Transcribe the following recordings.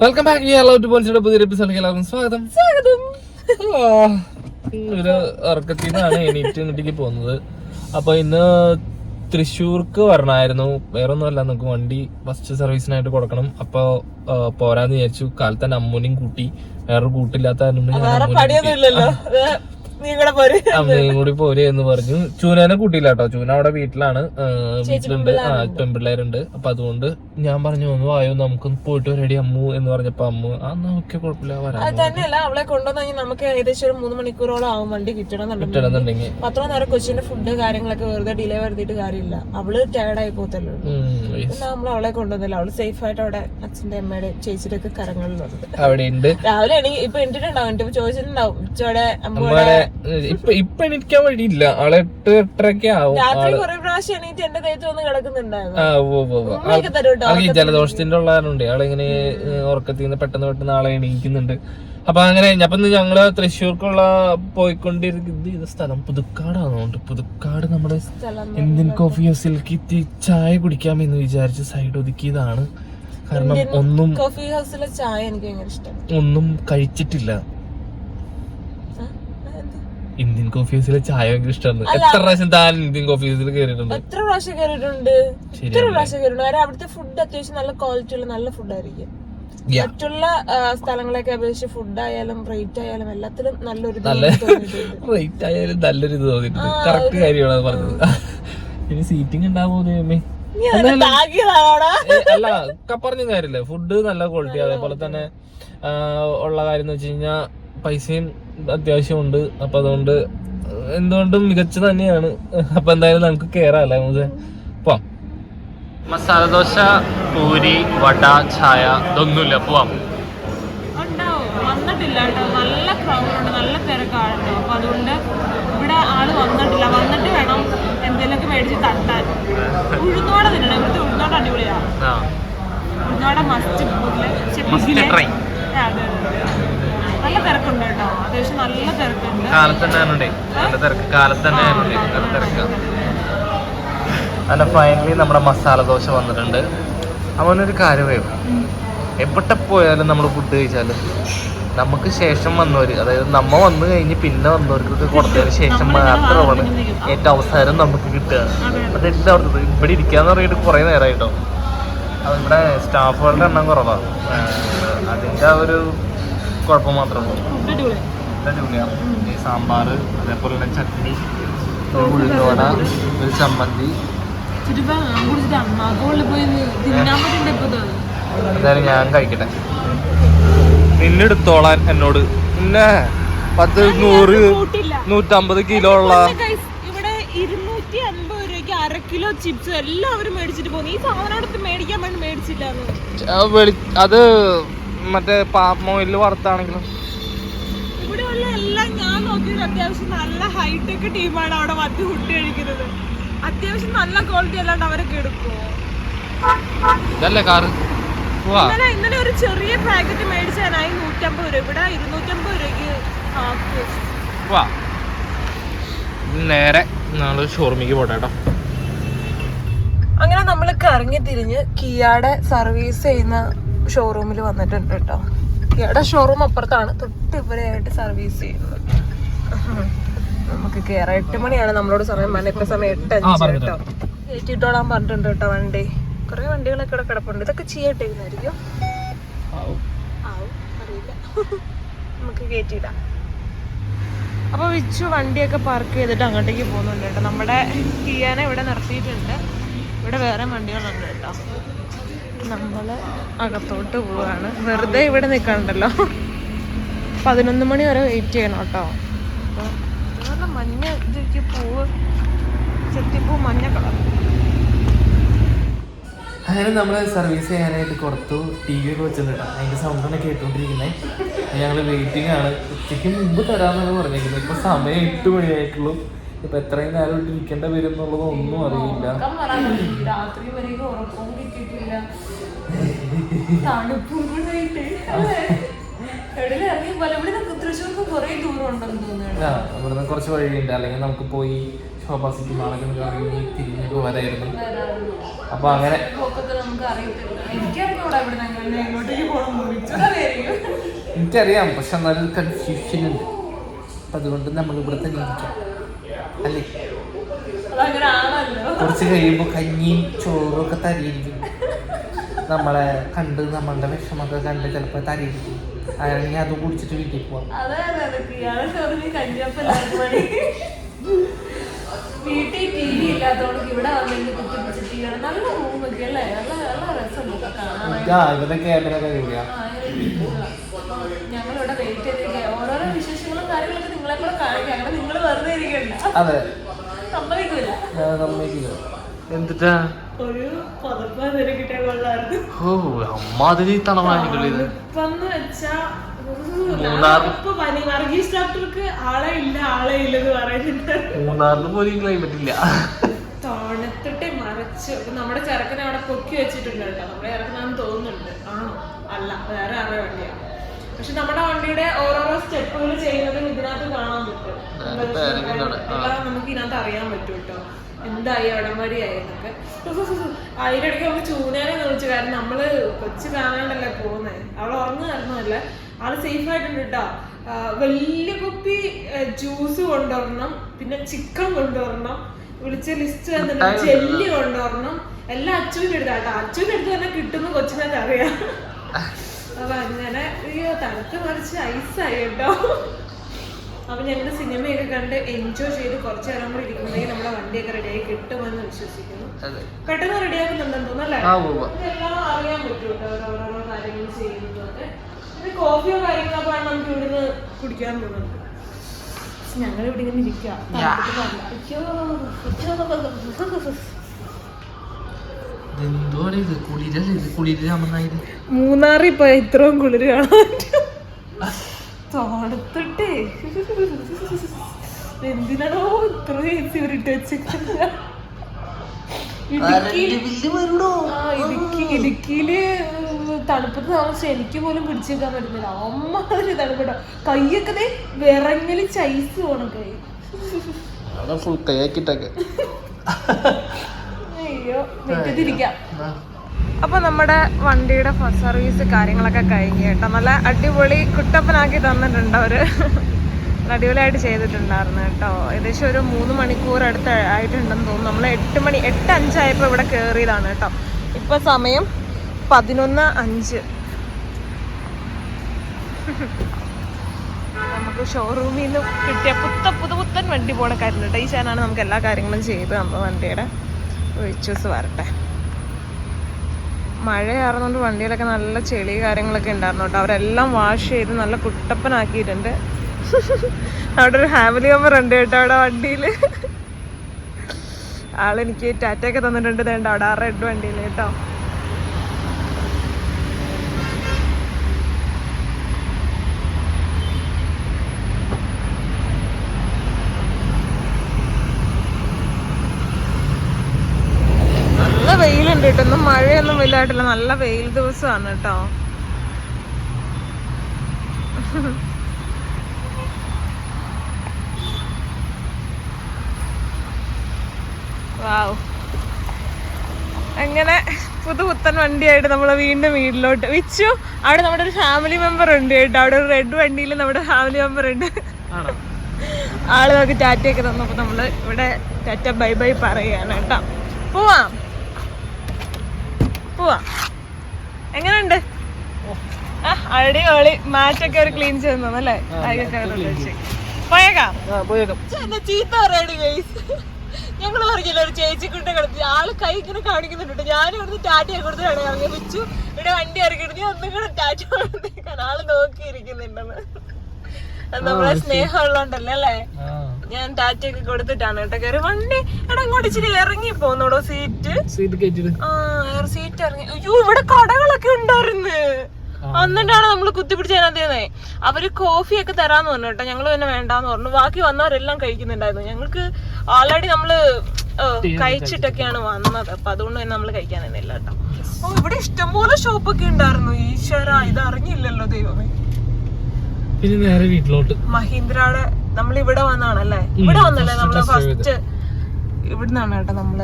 Welcome back to പോലീസിന്റെ പുതിയ എപ്പിസോഡിലേക്ക് എല്ലാവർക്കും സ്വാഗതം. സ്വാഗതം. ഒരു ഉറക്കത്തിൽ നിന്നാണ് എണീറ്റ് ഇങ്ങോട്ടേക്ക് പോകുന്നത്. അപ്പൊ ഇന്ന് തൃശ്ശൂർക്ക് വരണമായിരുന്നു. വേറെ ഒന്നുമല്ല നമുക്ക് വണ്ടി ഫസ്റ്റ് സർവീസിനായിട്ട് കൊടുക്കണം. അപ്പൊ പോരാന്ന് വിചാരിച്ചു. കാലത്ത് തന്നെ അമ്മൂനെയും കൂട്ടി. വേറൊരു കൂട്ടില്ലാത്ത അമ്മയും കൂടി പോരെ എന്ന് പറഞ്ഞു. ചൂനാനെ കൂട്ടിയില്ല കേട്ടോ ചൂന അവിടെ വീട്ടിലാണ്. വീട്ടിലുണ്ട്. ആ പെൺപിള്ളേരുണ്ട്. അപ്പൊ അതുകൊണ്ട് ഞാൻ പറഞ്ഞു ഒന്ന് വായോ നമുക്ക് പോയിട്ട് വരടി അമ്മു എന്ന് പറഞ്ഞപ്പോ അമ്മു ആ നോക്കിയ കുഴപ്പമില്ല വരാം. തന്നെയല്ല അവളെ കൊണ്ടുവന്നു നമുക്ക് ഏകദേശം ഒരു മൂന്ന് മണിക്കൂറോളം ആവും വണ്ടി കിട്ടണമെന്നുണ്ടെങ്കിൽ. കിട്ടണമെന്നുണ്ടെങ്കിൽ. പത്രോ നേരം കൊച്ചിന്റെ ഫുഡ് കാര്യങ്ങളൊക്കെ വെറുതെ ഡിലേ വരുത്തിയിട്ട് കാര്യമില്ല. അവൾ ടയർഡ് ആയി പോകത്തല്ലോ നമ്മൾ അവളെ കൊണ്ടുവന്നില്ല. അവൾ സേഫ് ആയിട്ട് അവിടെ അച്ഛന്റെ അമ്മയുടെ ചേച്ചിയുടെ ഒക്കെ കരങ്ങളിലുണ്ട് രാവിലെ ആണെങ്കിൽ ഇപ്പൊ എന്റെ ചോദിച്ചിട്ടുണ്ടാവും. ഉച്ചയുടെ അമ്മയുടെ ഇപ്പൊ ഇപ്പൊ എണീക്കാൻ വഴിയില്ല. ആളെ എട്ട് എട്ടരക്കെ ആവും. ആൾക്ക് ജലദോഷത്തിന്റെ ഉള്ളതാരുണ്ട് ആളിങ്ങനെ ഉറക്കത്തിൽ നിന്ന് പെട്ടെന്ന് പെട്ടെന്ന് ആളെ എണീക്കുന്നുണ്ട്. അപ്പൊ അങ്ങനെ അപ്പൊ ഞങ്ങൾ തൃശ്ശൂർക്കുള്ള പോയിക്കൊണ്ടിരിക്കുന്നത് ഇത് സ്ഥലം പുതുക്കാടാണോണ്ട് പുതുക്കാട് നമ്മുടെ ഇന്ത്യൻ കോഫി ഹൗസിൽ എത്തി ചായ കുടിക്കാമെന്ന് വിചാരിച്ച് സൈഡ് ഒതുക്കിയതാണ്. കാരണം ഒന്നും കോഫി ഹൗസിലെ ചായ എനിക്ക് ഒന്നും കഴിച്ചിട്ടില്ല. ഇന്ത്യൻ കോഫി ഹൗസിലെ ചായ ഭയങ്കര ഇഷ്ടമാണ് എത്ര പ്രാവശ്യം താൻ ഇന്ത്യൻ കോഫി ഹൗസിൽ കയറിയിട്ടുണ്ട് എത്ര പ്രാവശ്യം കയറിയിട്ടുണ്ട് എത്ര പ്രാവശ്യം കയറിയിട്ടുണ്ട് അവിടുത്തെ ഫുഡ് അത്യാവശ്യം നല്ല ക്വാളിറ്റി ഉള്ള നല്ല ഫുഡായിരിക്കും. മറ്റുള്ള സ്ഥലങ്ങളൊക്കെ അപേക്ഷിച്ച് ഫുഡ് ആയാലും റേറ്റ് ആയാലും എല്ലാത്തിലും നല്ലൊരു നല്ല. റേറ്റ് ആയാലും നല്ലൊരു ഇത് തോന്നിയിട്ടുണ്ട്. കറക്റ്റ് കാര്യമാണ് പറഞ്ഞത്. ഇനി സീറ്റിംഗ് ഉണ്ടാവുമോ ദൈവമേ അല്ല പറഞ്ഞ കാര്യമില്ല. ഫുഡ് നല്ല ക്വാളിറ്റി അതേപോലെ തന്നെ ഉള്ള കാര്യം എന്ന് വെച്ച് കഴിഞ്ഞാൽ പൈസയും അത്യാവശ്യമുണ്ട്. അപ്പൊ അതുകൊണ്ട് എന്തുകൊണ്ടും മികച്ച തന്നെയാണ്. അപ്പൊ എന്തായാലും നമുക്ക് കേറാല്ലേ നമുക്ക്? പോവാം. മസാല ദോശ പൂരി വട ചായ ഇതൊന്നുമില്ല. പോവാം. വന്നിട്ടില്ല കേട്ടോ. നല്ല ക്രൗഡ് ഉണ്ട്. നല്ല തിരക്കാണ് കേട്ടോ. അതുകൊണ്ട് ഇവിടെ ആൾ വന്നിട്ടില്ല. വന്നിട്ട് വേണം എന്തെങ്കിലുമൊക്കെ മേടിച്ച് തട്ടാൻ. ഉഴുന്നോടെ തിന്നണം. ഇവിടുത്തെ ഉഴുന്നോടെ അടിപൊളിയാ. ആ. ഉഴുന്നോടെ മസ്റ്റ് try. നല്ല തിരക്കുണ്ട് കേട്ടോ. അത്യാവശ്യം നല്ല തിരക്കുണ്ട്. കാലത്ത് തന്നെ ആണുണ്ടേ നല്ല തിരക്ക്. കാലത്ത് തന്നെ ആണുണ്ടേ നല്ല അല്ല ഫൈനലി നമ്മുടെ മസാല ദോശ വന്നിട്ടുണ്ട്. അവനൊരു കാര്യമേ എവിടെ പോയാലും നമ്മൾ ഫുഡ് കഴിച്ചാൽ നമുക്ക് ശേഷം വന്നവർ അതായത് നമ്മ വന്നു കഴിഞ്ഞ് പിന്നെ വന്നവർക്ക് കൊടുത്തതിന് ശേഷം മാത്രമാണ് ഏറ്റവും അവസാനം നമുക്ക് കിട്ടുക. അതെല്ലാം അവിടുത്തെ ഇവിടെ ഇരിക്കാന്ന് പറഞ്ഞിട്ട് കുറേ നേരമായിട്ടോ അതിവിടെ സ്റ്റാഫുകളുടെ എണ്ണം കുറവാണ് അതിന്റെ ആ ഒരു കുഴപ്പം മാത്രമേ ഉള്ളൂ അടിപൊളിയാണ്. സാമ്പാർ അതേപോലെ തന്നെ ചട്നി ഉള്ളിലോട ഉഴുന്നോട ഒരു ചമ്മന്തി. എന്തായാലും ഞാൻ കഴിക്കട്ടെ. നിന്നെടുത്തോളാൻ എന്നോട്. പിന്നെ പത്ത് നൂറ് നൂറ്റമ്പത് കിലോ ഉള്ള Guys, ഇവിടെ ഇരുന്നൂറ്റി അൻപത് രൂപയ്ക്ക് അര കിലോ ചിപ്സ് എല്ലാവരും മേടിച്ചിട്ട് പോകുന്നു ഈ സാധനം മേടിക്കാൻ വേണ്ടി മേടിച്ചില്ലാന്ന്. ആ, വെളി- അത് മറ്റേ പാം ഓയിൽ വറുത്താണെങ്കിലും. എല്ലാം ഞാൻ നോക്കിയത് അത്യാവശ്യം നല്ല ഹൈടെക് ടീമാണ് അവിടെ വത്തി ഫുഡ് കഴിക്കുന്നത്. അത്യാവശ്യം നല്ല ക്വാളിറ്റി അല്ലാണ്ട് അവരൊക്കെ എടുക്കുമോ ഇതല്ലേ കാറ് പോവാ ഇന്നലെ ഇന്നലെ ഒരു ചെറിയ പാക്കറ്റ് മേടിച്ചാനായി നൂറ്റമ്പത് രൂപ. ഇവിടെ ഇരുന്നൂറ്റമ്പത് രൂപയ്ക്ക് വാ നേരെ നാളെ പോട്ടെ കേട്ടോ. അങ്ങനെ നമ്മൾ കറങ്ങി തിരിഞ്ഞ് കിയാടെ സർവീസ് ചെയ്യുന്ന ഷോറൂമിൽ വന്നിട്ടുണ്ട് കേട്ടോ. കിയാടെ ഷോറൂം അപ്പുറത്താണ്. തൊട്ട് ഇവരെയായിട്ട് സർവീസ് ചെയ്യുന്നത്. നമുക്ക് കയറാം എട്ട് മണിയാണ് നമ്മളോട് സമയം. പറഞ്ഞത് ഇപ്പൊ സമയം എട്ട് അഞ്ച് കേട്ടോ. കയറ്റിട്ടോളാൻ പറഞ്ഞിട്ടുണ്ട് കേട്ടോ വണ്ടി. കുറെ വണ്ടികളൊക്കെ ഇവിടെ കിടപ്പുണ്ട്. ഇതൊക്കെ ചെയ്യട്ടിരുന്നായിരിക്കും ആവും അറിയില്ല. നമുക്ക് കയറ്റിയിടാം. അപ്പൊ വിച്ചു വണ്ടിയൊക്കെ പാർക്ക് ചെയ്തിട്ട് അങ്ങോട്ടേക്ക് പോകുന്നുണ്ട് കേട്ടോ. നമ്മുടെ കിയാനെ ഇവിടെ നിർത്തിയിട്ടുണ്ട്. ഇവിടെ വേറെ വണ്ടികളുണ്ട് കേട്ടോ. നമ്മൾ അകത്തോട്ട് പോവാണ്. വെറുതെ ഇവിടെ നിൽക്കണ്ടല്ലോ പതിനൊന്ന് മണി വരെ വെയിറ്റ് ചെയ്യണം കേട്ടോ. നല്ല മഞ്ഞ ഇതിക്ക് പൂവ് ചെത്തിപ്പൂ മഞ്ഞ കളർ. അങ്ങനെ നമ്മൾ സർവീസ് ചെയ്യാനായിട്ട് കൊടുത്തു. ടി വി ഒക്കെ വെച്ചിട്ടുണ്ട് അതിന്റെ സൗണ്ടാണ് കേട്ടുകൊണ്ടിരിക്കുന്നത് ഞങ്ങൾ വെയിറ്റിംഗ് ആണ്. ഉച്ചയ്ക്ക് മുമ്പ് തരാമെന്നാണ് പറഞ്ഞിരിക്കുന്നത് ഇപ്പൊ സമയം എട്ട് മണിയായിട്ടുള്ളൂ. ഇപ്പൊ എത്രയും നേരം ഇരിക്കേണ്ട വരും എന്നുള്ളത് ഒന്നും അറിയില്ല. രാത്രി വരെ ഉറക്കവും കിട്ടിയിട്ടില്ല. തണുപ്പും ഇവിടുന്ന് കുറച്ച് വഴിയുണ്ട്. അല്ലെങ്കിൽ നമുക്ക് പോയി ശോഭാ സിറ്റി മാളൊക്കെ അപ്പൊ അങ്ങനെ എനിക്കറിയാം പക്ഷെ എന്നാലും കൺഫ്യൂഷൻ ഉണ്ട്. അപ്പൊ അതുകൊണ്ട് നമ്മൾ ഇവിടെ തന്നെ ഇരിക്കാം അല്ലേ? കുറച്ച് കഴിയുമ്പോൾ കഞ്ഞിയും ചോറും ഒക്കെ തരിയിരിക്കും. നമ്മളെ കണ്ട് നമ്മളുടെ വിഷമൊക്കെ കണ്ട് ചിലപ്പോൾ തരിയിരിക്കും. അങ്ങനെയാണെങ്കിൽ അത് കുടിച്ചിട്ട് വീട്ടിൽ പോവാം. അതെ അതെ അതെ. ഇയാളെ ഷോറിന് കഞ്ഞപ്പല്ല മണി വീട്ടിൽ ടി വി ഇല്ലാത്തവർക്ക് ഇവിടെ വന്നെങ്കിൽ കുത്തിപ്പിടിച്ച് ടി വി നല്ല റൂമൊക്കെ അല്ലേ? നല്ല നല്ല രസമുണ്ട് ഞങ്ങളിവിടെ വെയിറ്റ് ചെയ്തിരിക്കുക ഓരോരോ വിശേഷങ്ങളും കാര്യങ്ങളൊക്കെ നിങ്ങളെ കൂടെ കാണിക്കാം അങ്ങനെ നിങ്ങൾ വെറുതെ ഇരിക്കണ്ട അതെ. സമ്മതിക്കില്ല ഞാൻ സമ്മതിക്കില്ല. എന്തിട്ടാ? ഓ അമ്മാതിരി പറയുന്നുണ്ട്. മൂന്നാറിന് പോലും ക്ലൈമറ്റ് ഇല്ല. തണുത്തിട്ട് മറച്ച് നമ്മുടെ ചെറുക്കനെ അവിടെ പൊക്കി വെച്ചിട്ടുണ്ട് കേട്ടോ. നമ്മുടെ ചെറുക്കനാന്ന് തോന്നുന്നുണ്ട്. ആണോ? അല്ല വേറെ ആരുടെ വണ്ടിയാണ് പക്ഷെ നമ്മുടെ വണ്ടിയുടെ ഓരോരോ സ്റ്റെപ്പുകൾ ചെയ്യുന്നതും ഇതിനകത്ത് കാണാൻ പറ്റും. നമുക്ക് ഇതിനകത്ത് അറിയാൻ പറ്റും കേട്ടോ എന്തായി അവിടം വരെയായി എന്നൊക്കെ അതിനിടയ്ക്ക് നമുക്ക് ചൂനാനെ വിളിച്ചു കാരണം നമ്മൾ കൊച്ചു കാണാണ്ടല്ലേ പോകുന്നത് അവൾ ഉറങ്ങുമായിരുന്നല്ല ആൾ സേഫ് ആയിട്ടുണ്ട് കേട്ടോ വലിയ കുപ്പി ജ്യൂസ് കൊണ്ടുവരണം പിന്നെ ചിക്കൻ കൊണ്ടുവരണം വിളിച്ച ലിസ്റ്റ് തന്നിട്ട് ജെല്ലി കൊണ്ടുവരണം. എല്ലാം അച്ചുവിന്റെ അടുത്താ കേട്ടോ അച്ചുവിന്റെ അടുത്ത് തന്നെ കിട്ടുന്ന കൊച്ചിനെ അറിയാം. അപ്പൊ അങ്ങനെ അയ്യോ തണുത്ത് മറിച്ച് ഐസായി കേട്ടോ അപ്പൊ ഞങ്ങൾ സിനിമയൊക്കെ കണ്ട് എൻജോയ് ചെയ്ത് കുറച്ചു നേരം കൂടി ഇരിക്കുമ്പോഴേക്കും നമ്മുടെ വണ്ടിയൊക്കെ റെഡിയായി കിട്ടുമെന്ന് വിശ്വസിക്കുന്നു. പെട്ടെന്ന് റെഡിയാക്കുന്നുണ്ടെന്ന് പോവാ ഇതെല്ലാം അറിയാൻ പറ്റും കേട്ടോ ഓരോരോ കാര്യങ്ങൾ ചെയ്യുന്നതൊക്കെ. പിന്നെ കോഫിയോ കാര്യങ്ങളൊക്കെ ആണ് നമുക്ക് ഇവിടുന്ന് കുടിക്കാൻ തോന്നുന്നുണ്ട് ഞങ്ങൾ ഇവിടെ ഇങ്ങനെ ഇരിക്കാം മൂന്നാറിൽ പോയ ഇത്രയും കുളിര് കാണാൻ പറ്റും. തണുത്തിട്ടേ. എന്തിനാണോ ഇത്ര ചേച്ചി ഇവരിട്ട് വെച്ചിട്ടില്ല ഇടുക്കി ആ, ഇടുക്കി ഇടുക്കിയിൽ തണുപ്പത്ത് താമസിച്ച് എനിക്ക് പോലും പിടിച്ചേക്കാൻ പറ്റുന്നില്ല. അമ്മാതിരി തണുപ്പട്ടോ കൈയൊക്കെ ദേ വിറങ്ങൽ ചൈസ് പോണം കൈ ഫുൾ ഫുൾ കൈയാക്കിട്ടൊക്കെ അയ്യോ വെറ്റത്തിരിക്കാം അപ്പൊ നമ്മുടെ വണ്ടിയുടെ സർവീസ് കാര്യങ്ങളൊക്കെ കഴിഞ്ഞ് കേട്ടോ. നല്ല അടിപൊളി കുട്ടപ്പനാക്കി തന്നിട്ടുണ്ട് അവർ. അടിപൊളിയായിട്ട് ചെയ്തിട്ടുണ്ടായിരുന്നു കേട്ടോ. ഏകദേശം ഒരു മൂന്ന് മണിക്കൂർ അടുത്ത് ആയിട്ടുണ്ടെന്ന് തോന്നുന്നു. നമ്മൾ എട്ട് മണി എട്ട് അഞ്ചായപ്പോൾ ഇവിടെ കയറിയതാണ് കേട്ടോ. ഇപ്പൊ സമയം പതിനൊന്ന് അഞ്ച്. നമുക്ക് ഷോറൂമിൽ നിന്ന് കിട്ടിയ പുത്ത പുതു പുത്തൻ വണ്ടി പോണ കാര്യം കേട്ടോ. ഈ ചേനാണ് നമുക്ക് എല്ലാ കാര്യങ്ങളും ചെയ്ത് നമ്മൾ വണ്ടിയുടെ. ഒഴിച്ചൂസ് വരട്ടെ. മഴയാറുന്നതുകൊണ്ട് വണ്ടിയിലൊക്കെ നല്ല ചെളി കാര്യങ്ങളൊക്കെ ഉണ്ടായിരുന്നു കേട്ടോ. അവരെല്ലാം വാഷ് ചെയ്ത് നല്ല കുട്ടപ്പനാക്കിയിട്ടുണ്ട്. അവിടെ ഒരു ഫാമിലി മെമ്പർ ഉണ്ട് കേട്ടോ അവിടെ വണ്ടിയിൽ ആളെനിക്ക് ടാറ്റയൊക്കെ തന്നിട്ടുണ്ട്. അവിടെ ആ റെഡ് വണ്ടിയിൽ കേട്ടോ നല്ല വെയിലുണ്ട് കേട്ടോ. ഒന്നും മഴയൊന്നും വലുതായിട്ടില്ല. നല്ല വെയിൽ ദിവസമാണ് കേട്ടോ. വാവ്. അങ്ങനെ പുതുപുത്തൻ വണ്ടിയായിട്ട് നമ്മൾ വീണ്ടും വീട്ടിലോട്ട്. വിച്ചു അവിടെ നമ്മുടെ ഒരു ഫാമിലി മെമ്പർ ഉണ്ട് കേട്ടോ. അവിടെ ഒരു റെഡ് വണ്ടിയിൽ നമ്മുടെ ഫാമിലി മെമ്പർ ഉണ്ട്. ആൾ നമുക്ക് ടാറ്റയൊക്കെ തന്നപ്പോൾ നമ്മൾ ഇവിടെ ടാറ്റ ബൈ ബൈ പറയാണ് കേട്ടോ. പോവാം. പോവാം. എങ്ങനെയുണ്ട്? ആ അടിപൊളി. മാറ്റൊക്കെ ഒരു ക്ലീൻ ചെയ്ത് തന്നല്ലേ പോയേക്കാം? ചീത്ത പറയാണ് ഗൈസ് ഞങ്ങൾ പറഞ്ഞില്ല ഒരു ചേച്ചി കൊണ്ട് കിടത്തി ആൾ കൈ ഇങ്ങനെ കാണിക്കുന്നുണ്ട്. ഞാൻ ഇവിടുന്ന് ടാറ്റയെ കൊടുത്തിട്ടാണ് ഇറങ്ങി. വെച്ചു ഇവിടെ വണ്ടി ഇറക്കിയിട്ട് ഞാൻ ഒന്നും കൂടെ ടാറ്റ കൊടുത്തേക്കാൻ ആൾ നോക്കിയിരിക്കുന്നുണ്ടെന്ന്. നമ്മളെ സ്നേഹമുള്ളതുകൊണ്ടല്ലേ അല്ലേ? ഞാൻ ടാറ്റയൊക്കെ കൊടുത്തിട്ടാണ് കേട്ടോ കയറി വണ്ടി എടാ അങ്ങോട്ട് ഇച്ചിരി ഇറങ്ങി പോന്നോടോ സീറ്റ്. സീറ്റ് ആ സീറ്റ് ഇറങ്ങി. അയ്യോ ഇവിടെ കടകളൊക്കെ ഉണ്ടായിരുന്നു. എന്നിട്ടാണ് നമ്മൾ കുത്തിപ്പിടിച്ച് അതിനകത്ത് അവർ കോഫി ഒക്കെ തരാന്ന് പറഞ്ഞു കേട്ടോ. ഞങ്ങൾ തന്നെ വേണ്ടാന്ന് പറഞ്ഞു. ബാക്കി വന്നവരെല്ലാം കഴിക്കുന്നുണ്ടായിരുന്നു. ഞങ്ങൾക്ക് ഓൾറെഡി നമ്മൾ കഴിച്ചിട്ടൊക്കെയാണ് വന്നത്. അപ്പൊ അതുകൊണ്ട് തന്നെ നമ്മൾ കഴിക്കാൻ നിന്നില്ല കേട്ടോ. ഓ ഇവിടെ ഇഷ്ടംപോലെ ഷോപ്പൊക്കെ ഉണ്ടായിരുന്നു. ഈശ്വര ഇത് അറിഞ്ഞില്ലല്ലോ ദൈവമേ. പിന്നെ നേരെ വീട്ടിലോട്ട്. മഹീന്ദ്രയുടെ നമ്മൾ ഇവിടെ വന്നാണല്ലേ ഇവിടെ വന്നല്ലേ നമ്മൾ ഫസ്റ്റ് ഇവിടുന്നാണ് കേട്ടോ നമ്മൾ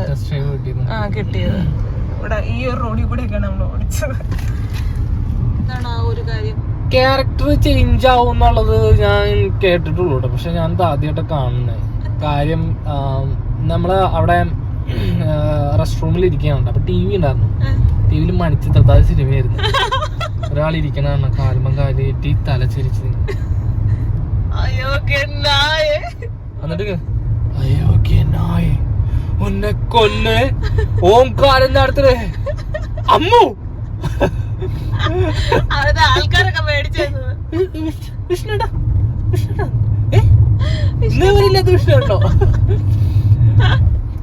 ആ കിട്ടിയത്. ഇവിടെ ഈ ഒരു റോഡിൽ കൂടെ ഒക്കെയാണ് നമ്മൾ ഓടിച്ചത്. ഇതാണ് ആ ഒരു കാര്യം? ക്യാരക്ടർ ചേഞ്ച് ആവും എന്നുള്ളത് ഞാൻ കേട്ടിട്ടുള്ളൂ കേട്ടോ. പക്ഷെ ഞാൻ ഇത് ആദ്യമായിട്ട് കാണുന്നത് കാര്യം നമ്മൾ അവിടെ റെസ്റ്റ് റൂമിൽ ഇരിക്കുകയാണ് അപ്പൊ ടി വി ഉണ്ടായിരുന്നു. ടി വിയിൽ മണിച്ചിത്രത്താഴ് സിനിമയായിരുന്നു ഒരാൾ ഇരിക്കണ കാലുമ്പം കാലേറ്റി തല ചിരിച്ച് അയ്യോ എന്നിട്ട് അയ്യോ ഉന്നെ കൊല്ല്. ഓംകാരം നടത്തേ അമ്മു. ആൾക്കാരൊക്കെ മേടിച്ചു തന്നത് വിഷ്ണുടാ വിഷ്ണുടാ ഏ? ഇന്നേ വരില്ലാത്ത വിഷ്ണുണ്ടോ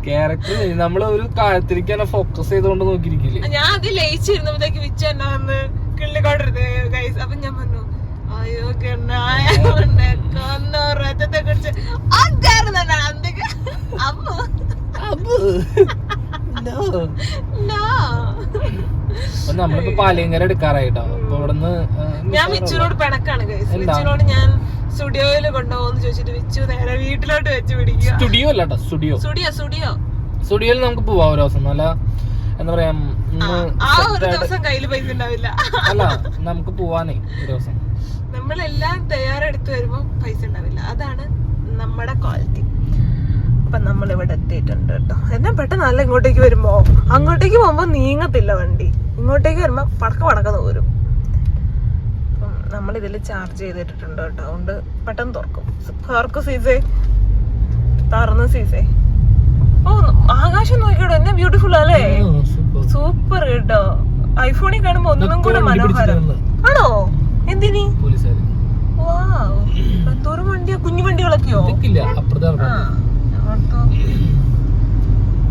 ക്യാരക്ടർ നമ്മൾ ഒരു കാര്യത്തിലേക്ക് തന്നെ ഫോക്കസ് ചെയ്തോണ്ട് നോക്കിയിരിക്കില്ലേ? ഞാൻ അത് ലയിച്ചിരുന്നപ്പോഴത്തേക്ക് വിച്ച എന്നെ വന്ന് കിള്ളിക്കോട്ടിരുന്നത് ഗൈസ് അപ്പൊ ഞാൻ പറഞ്ഞു അയ്യോ കെണ്ണായ കൊന്നോറത്തെ കുറിച്ച് അമ്മ. അപ്പൊ നമ്മളിപ്പോ പാലിയങ്കര എടുക്കാറായിട്ടോ? അപ്പൊ ഇവിടുന്ന് ഞാൻ വിച്ചുനോട് പിണക്കാണ്? വിച്ചുനോട് ഞാൻ സ്റ്റുഡിയോയിൽ കൊണ്ടുപോകുന്നു ചോദിച്ചിട്ട് വിച്ചു നേരെ വീട്ടിലോട്ട് വെച്ച് പിടിക്കുക. സ്റ്റുഡിയോ അല്ല സ്റ്റുഡിയോ. Studio studio. സ്റ്റുഡിയോയിൽ നമുക്ക് പോവാം ഒരു ദിവസം. നല്ല എന്താ പറയാ അല്ല നമുക്ക് പോവാനേ ഒരു ദിവസം. നമ്മളെല്ലാം തയ്യാറെടുത്ത് വരുമ്പോ പൈസ ഉണ്ടാവില്ല അതാണ് നമ്മുടെ ക്വാളിറ്റി അപ്പൊ നമ്മൾ ഇവിടെ എത്തിയിട്ടുണ്ട് കേട്ടോ. എന്നാ പെട്ടെന്ന് നല്ല ഇങ്ങോട്ടേക്ക് വരുമ്പോ അങ്ങോട്ടേക്ക് പോകുമ്പോ നീങ്ങത്തില്ല വണ്ടി. ഇങ്ങോട്ടേക്ക് വരുമ്പോ പടക്ക പടക്ക തോരും നമ്മൾ ഇതിൽ ചാർജ് ചെയ്തിട്ടുണ്ട് കേട്ടോ. അതുകൊണ്ട് പെട്ടെന്ന് തുറക്കും. തുറക്കും സീസേ തുറന്ന് സീസേ ഓ ആകാശം നോക്കിയോടോ എന്നെ ബ്യൂട്ടിഫുൾ അല്ലേ സൂപ്പർ കേട്ടോ. ഐഫോണിൽ കാണുമ്പോ ഒന്നും കൂടെ മനോഹരം. ആണോ? എന്തിനി? എന്തോരം വണ്ടിയാ? കുഞ്ഞു വണ്ടികളൊക്കെയോ.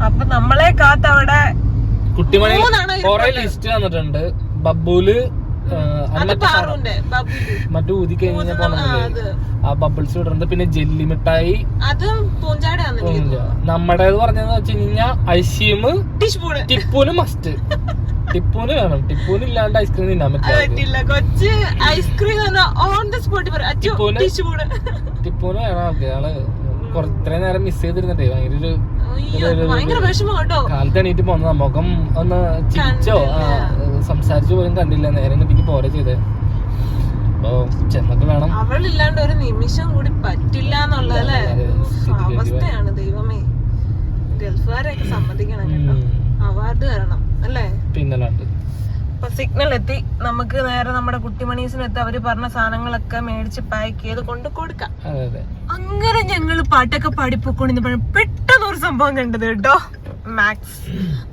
അപ്പൊ നമ്മളെ കാത്ത് അവിടെ കുട്ടിമണി ലിസ്റ്റ് വന്നിട്ടുണ്ട്. ബബ്ബൂൽ മറ്റേ ഊതി കഴിഞ്ഞാൽ ആ, ബബിൾസ് വിടുന്നത് പിന്നെ ജെല്ലി മിഠായി. നമ്മുടേത് പറഞ്ഞതെന്ന് വെച്ച് കഴിഞ്ഞാൽ ഐസ്ക്രീം ടിപ്പൂന് മസ്റ്റ്. ടിപ്പൂന് വേണം. ടിപ്പൂന് ഇല്ലാണ്ട് ഐസ്ക്രീം തിന്നാൻ പറ്റില്ല കൊച്ച് ഐസ്ക്രീം ഓൺ ദ സ്പോട്ട് പറയും. അച്ഛോ ടിപ്പൂന് ടിപ്പൂന് വേണം ആൾ കുറ- നേരം മിസ് ചെയ്തിരുന്നേ ഭയങ്കര ഒരു കാലത്ത് എണീറ്റ് പോന്നതാ മുഖം ഒന്ന് ചിരിച്ചോ സംസാരിച്ചു പോലും കണ്ടില്ല നേരെ കിട്ടിക്ക് പോരെ ചെയ്തേ. അപ്പൊ ചെന്നിട്ട് വേണം. അവളില്ലാണ്ട് ഒരു നിമിഷം കൂടി പറ്റില്ല എന്നുള്ളതല്ലേ? അവസ്ഥയാണ് ദൈവമേ. ഗൾഫുകാരെയൊക്കെ സമ്മതിക്കണം കേട്ടോ. അവാർഡ് തരണം അല്ലേ? പിന്നല്ലാണ്ട് അപ്പൊ സിഗ്നൽ എത്തി. നമുക്ക് നേരെ നമ്മുടെ കുട്ടിമണീസിനെത്തി. അവർ പറഞ്ഞ സാധനങ്ങളൊക്കെ മേടിച്ച് പാക്ക് ചെയ്ത് കൊണ്ട് കൊടുക്കാം. അതെ അതെ. അങ്ങനെ ഞങ്ങൾ പാട്ടൊക്കെ പാടിപ്പോക്കൊണ്ടിരുന്നപ്പോഴും പെട്ടെന്ന് ഒരു സംഭവം കണ്ടത് കേട്ടോ. മാക്സ്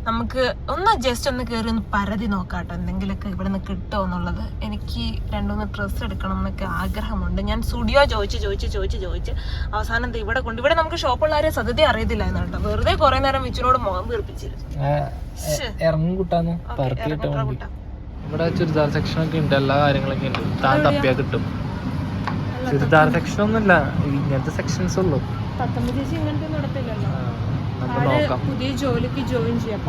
നമുക്ക് ഒന്ന് ജസ്റ്റ് ഒന്ന് കയറി ഒന്ന് പരതി നോക്കാട്ടോ. എന്തെങ്കിലുമൊക്കെ ഇവിടെ നിന്ന് കിട്ടുമോ എന്നുള്ളത്. എനിക്ക് രണ്ടുമൂന്ന് ഡ്രസ്സ് എടുക്കണം എന്നൊക്കെ ആഗ്രഹമുണ്ട്. ഞാൻ സ്റ്റുഡിയോ ചോദിച്ച് ചോദിച്ച് ചോദിച്ച് ചോദിച്ച് അവസാനം ദേ ഇവിടെ കൊണ്ട് ഇവിടെ നമുക്ക് ഷോപ്പുള്ളവരെ സദ്യ അറിയത്തില്ലായിരുന്നു കേട്ടോ വെറുതെ കുറെ നേരം വിച്ചിനോട് മുഖം വീർപ്പിച്ചിരുന്നു. കൂട്ടാം. ഇവിടെ ചുരിദാർ സെക്ഷൻ ഒക്കെ ഉണ്ട്. എല്ലാ കാര്യങ്ങളൊക്കെ ഉണ്ട്. താൻ തപ്പിയാ കിട്ടും. ചുരിദാർ സെക്ഷൻ ഒന്നുമില്ല. ഇങ്ങനത്തെ സെക്ഷൻസ് ഉള്ളു. പുതിയ ജോലിക്ക് ജോയിൻ ചെയ്യാം.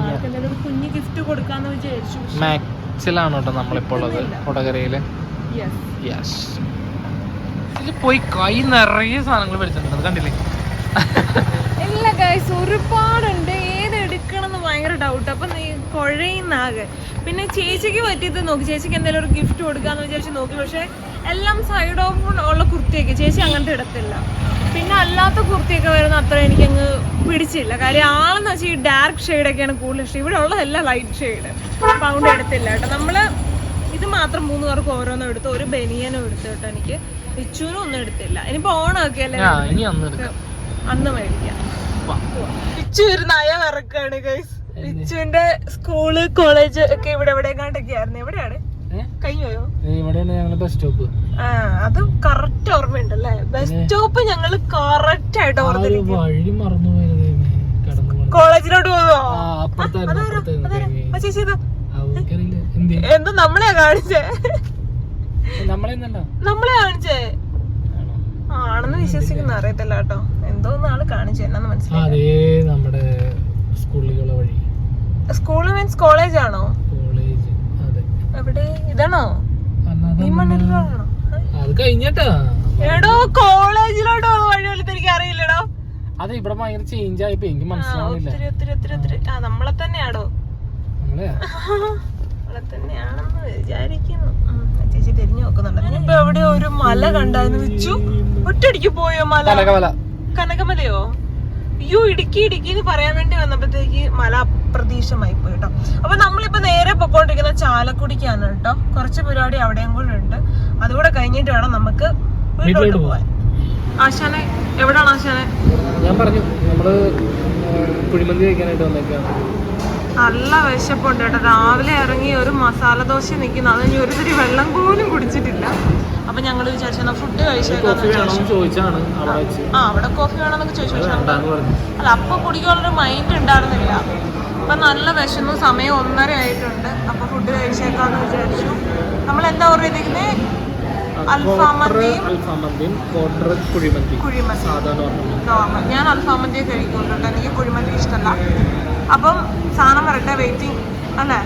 കുഞ്ഞ് ഗിഫ്റ്റ് കൊടുക്കാന്ന് വിചാരിച്ചു. മാക്സിലാണ് കേട്ടോ നമ്മളിപ്പോൾ ഉള്ളത്. കൊടകരയിൽ. പോയി കൈ നിറയെ സാധനങ്ങൾ മേടിച്ചിട്ടുണ്ട്. കണ്ടില്ലേ? ഇല്ല ഗൈസ് ഒരുപാടുണ്ട്. ഏത് എടുക്കണം എന്ന് ഭയങ്കര ഡൗട്ട് അപ്പൊ നീ കുഴയുന്നാകെ. പിന്നെ ചേച്ചിക്ക് പറ്റിയത് നോക്കി. ചേച്ചിക്ക് എന്തെങ്കിലും ഒരു ഗിഫ്റ്റ് കൊടുക്കാന്ന് വിചാരിച്ച് നോക്കി. പക്ഷെ എല്ലാം സൈഡ് ഓഫ് ഉള്ള കുർത്തിയൊക്കെ. ചേച്ചി അങ്ങനത്തെ ഇടത്തില്ല. പിന്നെ അല്ലാത്ത കുർത്തിയൊക്കെ വരുന്ന അത്ര എനിക്കങ്ങ് പിടിച്ചില്ല. കാര്യം ആളെന്ന് വെച്ചാൽ ഈ ഡാർക്ക് ഷെയ്ഡൊക്കെയാണ് കൂടുതൽ ഇഷ്ടം. ഇവിടെ ഉള്ളതല്ല ലൈറ്റ് ഷെയ്ഡ് പൗണ്ട് അതുകൊണ്ട് എടുത്തില്ല കേട്ടോ. നമ്മൾ ഇത് മാത്രം മൂന്ന് പേർക്ക് ഓരോന്നും എടുത്തു ഒരു ബനിയനും എടുത്തു കേട്ടോ എനിക്ക്. ഇച്ചൂനും ഒന്നും എടുത്തില്ല. ഇനിയിപ്പോ ഓണമൊക്കെ അല്ലേ? അന്ന് മേടിക്കാം. വാ. റിച്ചു ഒരു നയ ഇറക്കാണ് ഗൈസ് റിച്ചുവിന്റെ സ്കൂൾ കോളേജ് ഒക്കെ ഇവിടെ എവിടെ ആയിരുന്നു. എവിടെയാണ്? കഴിഞ്ഞോയോ? ഇവിടെയാണ് ഞങ്ങളുടെ ബസ് സ്റ്റോപ്പ് ആ അത് കറക്റ്റ് ഓർമ്മയുണ്ടല്ലേ? ബസ് സ്റ്റോപ്പ് ഞങ്ങൾ കറക്റ്റ് ആയിട്ട് ഓർത്തിരിക്കും വഴി മറന്നു കോളേജിലോട്ട്. ആ ചേച്ചി എന്ത് നമ്മളെ കാണിച്ചേ. നമ്മളെ കാണിച്ചേ. ആണോ? ആണെന്ന് വിശ്വസിക്കുന്ന. അറിയത്തില്ല കേട്ടോ. എന്തോ ആൾ കാണിച്ചു എന്നാന്ന് മനസ്സിലായി സ്കൂൾ മീൻസ് കോളേജ് ആണോ? എവിടെ? ഇതാണോ? ഈ മണ്ണിലാണോ അത് കഴിഞ്ഞട്ടാ. എടോ കോളേജിലോട്ട്? വഴി വലുത് എനിക്ക് അറിയില്ലടോ. അത് ഇവിടെ ഭയങ്കര ചേഞ്ച് ആയിപ്പോ എനിക്ക് മനസ്സിലാവുന്നില്ല. ഒത്തിരി ഒത്തിരി ഒത്തിരി ഒത്തിരി. ആ നമ്മളെ തന്നെയാടോ. നമ്മളെ തന്നെയാണെന്ന് വിചാരിക്കുന്നു. ചേച്ചി തിരിഞ്ഞു നോക്കുന്നുണ്ട്. ഇനിയിപ്പോ എവിടെ ഒരു മല കണ്ടാന്ന് വെച്ചു. ഒറ്റടിക്ക് പോയോ മല? കനകമലയോ? അയ്യോ ഇടുക്കി ഇടുക്കി എന്ന് പറയാൻ വേണ്ടി വന്നപ്പോഴത്തേക്ക് മല അപ്രതീക്ഷമായി പോയി കേട്ടോ. അപ്പൊ നമ്മളിപ്പോ നേരെ പൊക്കോണ്ടിരിക്കുന്ന ചാലക്കുടിക്കാണ് കേട്ടോ. കുറച്ച് പരിപാടി അവിടെയും കൂടെ ഉണ്ട്. അതുകൂടെ കഴിഞ്ഞിട്ട് വേണം നമുക്ക് വീട്ടിലോട്ട് പോവാൻ. ആശാനെ എവിടാണ് ആശാനെ? ഞാൻ പറഞ്ഞു നമ്മൾ കുഴിമന്തി കഴിക്കാനായിട്ട് വന്നേക്കാണ്. നല്ല വിശപ്പുണ്ട് കേട്ടോ. രാവിലെ ഇറങ്ങി ഒരു മസാല ദോശ നിൽക്കുന്നു. അത് ഇനി ഒരുതിരി വെള്ളം പോലും കുടിച്ചിട്ടില്ല. അപ്പൊ ഞങ്ങൾ വിചാരിച്ചു ഫുഡ് ചോദിച്ചാണ് ആ അവിടെ കോഫി വേണമെന്നൊക്കെ ചോദിച്ചു. അല്ല അപ്പൊ കുടിക്കാനുള്ളൊരു മൈൻഡ് ഉണ്ടായിരുന്നില്ല. അപ്പൊ നല്ല വിശന്നു സമയം ഒന്നര ആയിട്ടുണ്ട്. അപ്പൊ ഫുഡ് കഴിച്ചേക്കാന്ന് വിചാരിച്ചു. നമ്മൾ എന്താ ഓർഡർ ചെയ്തിരിക്കുന്നത് ഞാൻ അൽഫാമന്തി കഴിക്കുന്നുണ്ട് കഴിക്കുള്ളൂ കേട്ടോ. എനിക്ക് കുഴിമന്തി ഇഷ്ടമല്ല അപ്പം സാധനം വരട്ടെ വെയിറ്റിംഗ് അല്ലേ?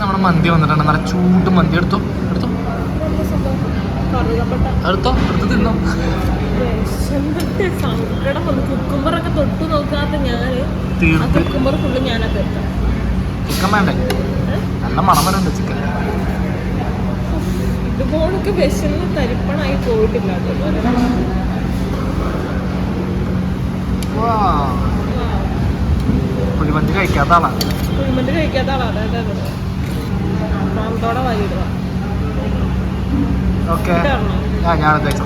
നമ്മുടെ മന്തി വന്നിട്ടുണ്ട്. നല്ല ചൂട് മന്തി. എടുത്തോ എടുത്തോ. എടുത്തോ എടുത്ത് തിന്നോ. സങ്കടം വന്നു. കുക്കുമ്പറൊക്കെ തൊട്ട് നോക്കാത്ത ഞാൻ തീർത്ത്. ഞാനത് ചിക്കൻ വേണ്ടേ? നല്ല മണം വരുന്നുണ്ട് ചിക്കൻ. ഇതുപോലൊക്കെ വിശന്ന് തരിപ്പണായി പോയിട്ടില്ല. കേട്ടോ കുഴിമന്തി കഴിക്കാത്ത ആളാണ് കുഴിമന്തി കഴിക്കാത്ത ആളാ. അതായത് പ്രാന്തോടെ വായിടുക ഓക്കെ. ആ ഞാൻ കഴിച്ചോ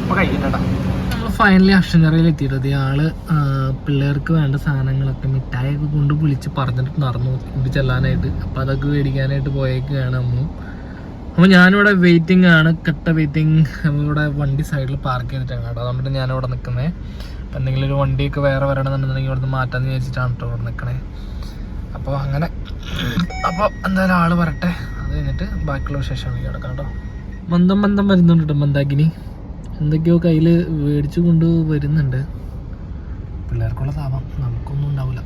അപ്പൊ കഴിക്കട്ടെ ഫൈനലി അക്ഷരയിൽ എത്തിയിട്ടത് ആൾ ആ, പിള്ളേർക്ക് വേണ്ട സാധനങ്ങളൊക്കെ മിഠായിയൊക്കെ കൊണ്ട് വിളിച്ച് പറഞ്ഞിട്ട് നടന്നു കൊണ്ട് ചെല്ലാനായിട്ട്. അപ്പം അതൊക്കെ മേടിക്കാനായിട്ട് പോയേക്കാണ് അമ്മു. അപ്പോൾ ഞാനിവിടെ വെയിറ്റിംഗ് ആണ്. കട്ട വെയിറ്റിംഗ് ഇവിടെ വണ്ടി സൈഡിൽ പാർക്ക് ചെയ്തിട്ടാണ് കേട്ടോ. അതുകൊണ്ട് ഞാനിവിടെ നിൽക്കുന്നത് അപ്പം എന്തെങ്കിലും ഒരു വണ്ടിയൊക്കെ വേറെ വരണമെന്നുണ്ടെങ്കിൽ ഇവിടുന്ന് മാറ്റാമെന്ന് വിചാരിച്ചിട്ടാണ് കേട്ടോ ഇവിടെ നിൽക്കണേ. അപ്പോൾ അങ്ങനെ. അപ്പോൾ എന്തായാലും ആൾ വരട്ടെ. അത് കഴിഞ്ഞിട്ട് ബാക്കിയുള്ള വിശേഷമാണ് കിടക്കാം കേട്ടോ. മന്ദം മന്ദം വരുന്നുണ്ട് കേട്ടോ മന്ദാകിനി. എന്തൊക്കെയോ കയ്യിൽ മേടിച്ചു കൊണ്ട് വരുന്നുണ്ട്. പിള്ളേർക്കുള്ളതാവാം. നമുക്കൊന്നും ഉണ്ടാവില്ല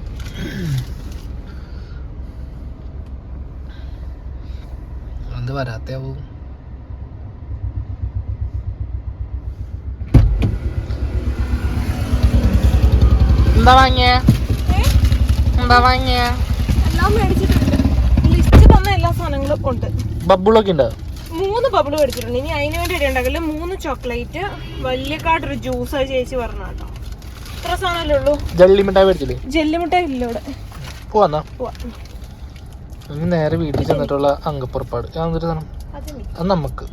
എന്ത് വരാത്തയാവൂ എന്താ വാങ്ങിയ? എന്താ വാങ്ങിയ? എല്ലാം മേടിച്ചിട്ടുണ്ട്. ലിസ്റ്റ് തന്ന എല്ലാ സാധനങ്ങളും ഉണ്ട്. ബബിളൊക്കെ ഉണ്ടോ? മൂന്ന് ബബിൾ മേടിച്ചിട്ടുണ്ട്. ഇനി അതിന് വേണ്ടി ഇടേണ്ടെങ്കിൽ മൂന്ന് ചോക്ലേറ്റ് വലിയ കാട്ടൊരു ജ്യൂസ് ചേച്ചി പറഞ്ഞു കേട്ടോ ഇത്ര സാധനമല്ലേ ഉള്ളൂ? ജെല്ലി മിഠായി മേടിച്ചില്ലേ? ജെല്ലിമിഠായി ഇല്ല ഇവിടെ. പോവാന്നാ? പോവാ. ഇനി നേരെ വീട്ടിൽ ചെന്നിട്ടുള്ള അങ്കപ്പുറപ്പാട്. സാധനം? അത് നമുക്ക്.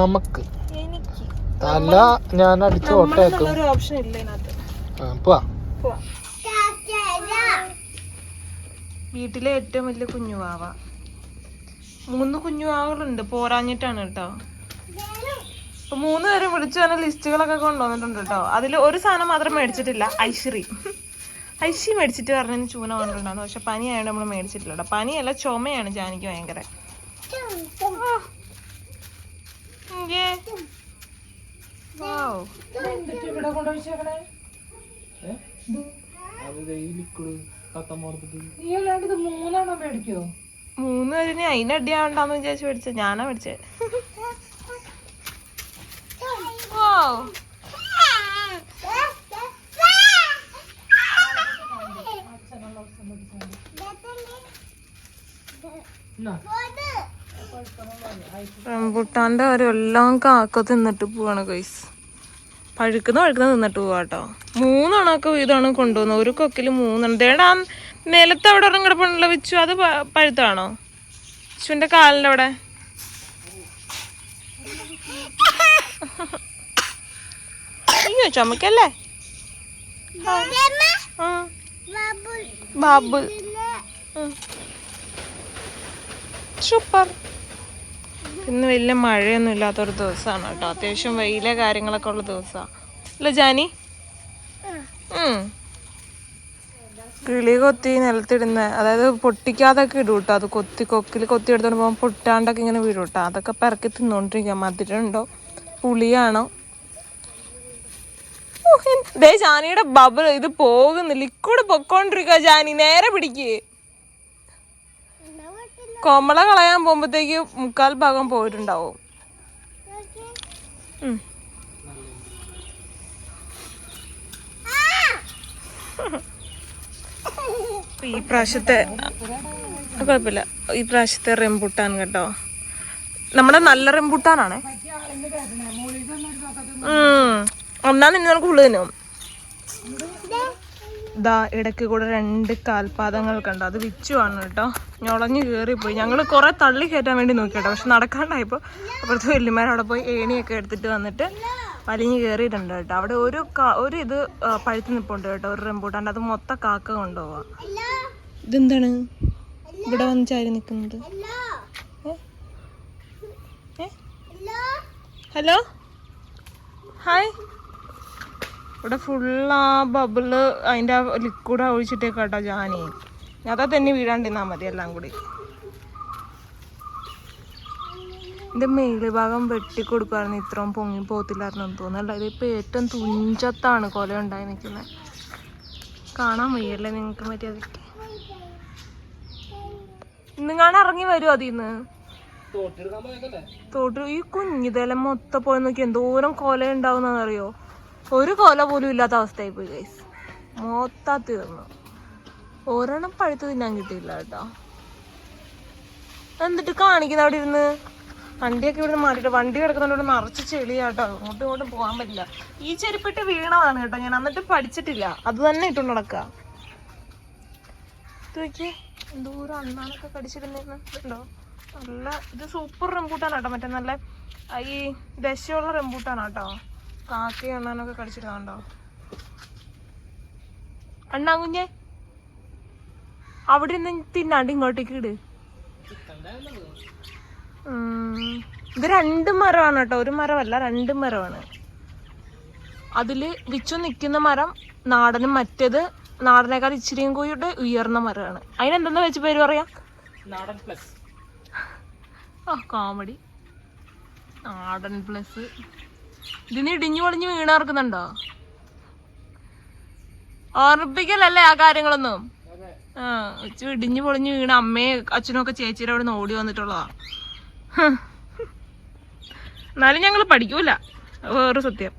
നമുക്ക്. തല ഞാൻ അടിച്ച് ഓട്ടയാക്കും. പോവാ. വീട്ടിലെ ഏറ്റവും വലിയ കുഞ്ഞുവാവ മൂന്ന് കുഞ്ഞുവാവകളുണ്ട് പോരാഞ്ഞിട്ടാണ് കേട്ടോ. അപ്പൊ മൂന്ന് പേരും വിളിച്ചു തന്നെ ലിസ്റ്റുകളൊക്കെ കൊണ്ടുവന്നിട്ടുണ്ട് കേട്ടോ. അതിൽ ഒരു സാധനം മാത്രം മേടിച്ചിട്ടില്ല. ഐശ്വരി. ഐശി മേടിച്ചിട്ട് പറഞ്ഞു ചൂന കൊണ്ടുണ്ടായിരുന്നു പക്ഷെ പനിയായതുകൊണ്ട് നമ്മൾ മേടിച്ചിട്ടില്ല കേട്ടോ. പനിയല്ല ചുമയാണ് ജാനിക്ക് ഭയങ്കര. മൂന്ന് പേരിന് അതിനടിയാവണ്ടെന്ന് വിചാരിച്ചു മേടിച്ചത്. ഞാനാ മേടിച്ചത്. റംബുട്ടാന്റെ അവരെല്ലാം കാക്ക തിന്നിട്ട് പോവാണ് കൈസ് പഴുക്കുന്ന പഴുക്കുന്ന തിന്നിട്ട് പോവാ കേട്ടോ വീതാണ് കൊണ്ടുവന്നത്. ഒരു കൊക്കിൽ മൂന്നെണ്ണം. ദേടാ നിലത്ത് അവിടെ ഒരെണ്ണം കിടപ്പുണ്ടല്ലോ വെച്ചു. അത് പഴുത്താണോ? വിച്ചുവിന്റെ കാലിന്റെ അവിടെ. അയ്യോ ചുമക്കല്ലേ ഉം. സൂപ്പർ. ഇന്ന് വലിയ മഴയൊന്നും ഇല്ലാത്തൊരു ദിവസമാണ് കേട്ടോ. അത്യാവശ്യം വെയിലെ കാര്യങ്ങളൊക്കെ ഉള്ള ദിവസമാണ് അല്ല ജാനി. കിളി കൊത്തി നിലത്തിടുന്ന. അതായത് പൊട്ടിക്കാതൊക്കെ ഇടും കേട്ടോ അത് കൊത്തി കൊക്കിൽ കൊത്തി എടുത്തോണ്ട് പോകുമ്പോൾ പൊട്ടാണ്ടൊക്കെ ഇങ്ങനെ വീടും കേട്ടോ അതൊക്കെ പിറക്കി തിന്നോണ്ടിരിക്കാം. മധുരമുണ്ടോ പുളിയാണോ? ദേ ജാനിയുടെ ബബിൾ ഇത് പോകുന്നു ലിക്വിഡ് പൊക്കോണ്ടിരിക്കുക ജാനി നേരെ പിടിക്ക്. കോമള കളയാൻ പോകുമ്പോഴത്തേക്ക് മുക്കാൽ ഭാഗം പോയിട്ടുണ്ടാവും. ഈ പ്രാവശ്യത്തെ കുഴപ്പമില്ല. ഈ പ്രാവശ്യത്തെ റെമ്പുട്ടാൻ കേട്ടോ. നമ്മുടെ നല്ല റെമ്പുട്ടാനാണ്. ഒന്നാം തന്നെ നമുക്ക് ഫുള്ള് ദാ. ഇടയ്ക്ക് കൂടെ രണ്ട് കാൽപാദങ്ങൾ കണ്ടോ. അത് വിച്ചുവാണ് കേട്ടോ. ഞൊളഞ്ഞു കയറിപ്പോയി ഞങ്ങൾ കുറെ തള്ളി കയറ്റാൻ വേണ്ടി നോക്കി കേട്ടോ പക്ഷെ നടക്കാണ്ടായപ്പോൾ അപ്പുറത്ത് വല്യമാരവിടെ പോയി ഏണിയൊക്കെ എടുത്തിട്ട് വന്നിട്ട് വലിഞ്ഞു കയറിയിട്ടുണ്ട് കേട്ടോ. അവിടെ ഒരു ഒരു ഇത് പഴുത്ത് നിൽപ്പുണ്ട് കേട്ടോ. ഒരു റെമ്പൂട്ടാണ്ട് അത് മൊത്തം കാക്ക കൊണ്ടുപോവാ. ഇതെന്താണ്? ഇവിടെ വന്ന് ചാരി നിൽക്കുന്നത് ഹലോ? ഹായ്. ഇവിടെ ഫുള്ള് ആ ബബിൾ അതിന്റെ ആ ലിക്വിഡ് ഒഴിച്ചിട്ടേ കേട്ടോ ജാനി അതാ തന്നെ വീഴാണ്ടിരുന്നാ മതി എല്ലാം കൂടി. എന്റെ മേളി ഭാഗം വെട്ടി കൊടുക്കുമായിരുന്നു ഇത്രയും പൊങ്ങി പോത്തില്ലായിരുന്നു തോന്നുന്നല്ല ഇതിപ്പോൾ ഏറ്റവും തുഞ്ചത്താണ് കൊല ഉണ്ടായി നിൽക്കുന്നത് കാണാൻ വയ്യല്ലേ നിങ്ങൾക്ക് മര്യാദ നിങ്ങളാണ് ഇറങ്ങി വരുമോ അതിന്ന് തോട്ടിൽ ഈ കുഞ്ഞിതെല്ലാം മൊത്തം പോയി നോക്കി. എന്തോരം കൊല ഉണ്ടാവുന്നറിയോ ഒരു കൊല പോലും ഇല്ലാത്ത അവസ്ഥയായി പോയി ഗൈസ് മൊത്ത തീർന്നു. ഒരെണ്ണം പഴുത്ത് തിന്നാൻ കിട്ടിയില്ല കേട്ടോ. എന്നിട്ട് കാണിക്കുന്ന അവിടെ ഇരുന്ന്? വണ്ടിയൊക്കെ ഇവിടുന്ന് മാറ്റിട്ട് വണ്ടി കിടക്കുന്നതുകൊണ്ട് ഇവിടെ നിറച്ച് ചെളിയാട്ടോ അങ്ങോട്ടും ഇങ്ങോട്ടും പോകാൻ പറ്റില്ല. ഈ ചെരുപ്പിട്ട് വീണതാണ് കേട്ടോ ഞാൻ. എന്നിട്ട് പഠിച്ചിട്ടില്ല. അത് തന്നെ ഇട്ടുകൊണ്ട് നടക്കുക നോക്കിയേ. എന്തോരം അണ്ണാനൊക്കെ കടിച്ചിരുന്നിരുന്നുണ്ടോ നല്ല ഇത് സൂപ്പർ റംബൂട്ടാണ് കേട്ടോ മറ്റേ നല്ല ഈ ദശയുള്ള റംബൂട്ടാണ് കേട്ടോ കാക്കയും അണ്ണാനൊക്കെ കടിച്ചിരുന്നുണ്ടോ അണ്ണാ കുഞ്ഞെ അവിടെ നിന്ന് തിന്നാണ്ട് ഇങ്ങോട്ടേക്ക് ഇട്. ഇത് രണ്ട് മരമാണ് കേട്ടോ. ഒരു മരമല്ല രണ്ട് മരമാണ്. അതിൽ വിച്ചു നിൽക്കുന്ന മരം നാടനും മറ്റേത് നാടനേക്കാൾ ഇച്ചിരിയും കൂടി ഉയർന്ന മരമാണ്. അതിനെന്തെന്ന് വെച്ച് പേര് പറയാ? നാടൻ പ്ലസ്. ആ കോമഡി നാടൻ പ്ലസ്. ഇതിന് ഇടിഞ്ഞു പൊളിഞ്ഞ് വീണാർക്കുന്നുണ്ടോ ഓർമ്മിപ്പിക്കലല്ലേ ആ കാര്യങ്ങളൊന്നും? ആ ഉച്ച ഇടിഞ്ഞു പൊളിഞ്ഞ് വീണ അമ്മയും അച്ഛനും ഒക്കെ ചേച്ചിയുടെ അവിടെ നിന്ന് ഓടി വന്നിട്ടുള്ളതാ. എന്നാലും ഞങ്ങൾ പഠിക്കൂല. വേറെ സത്യം.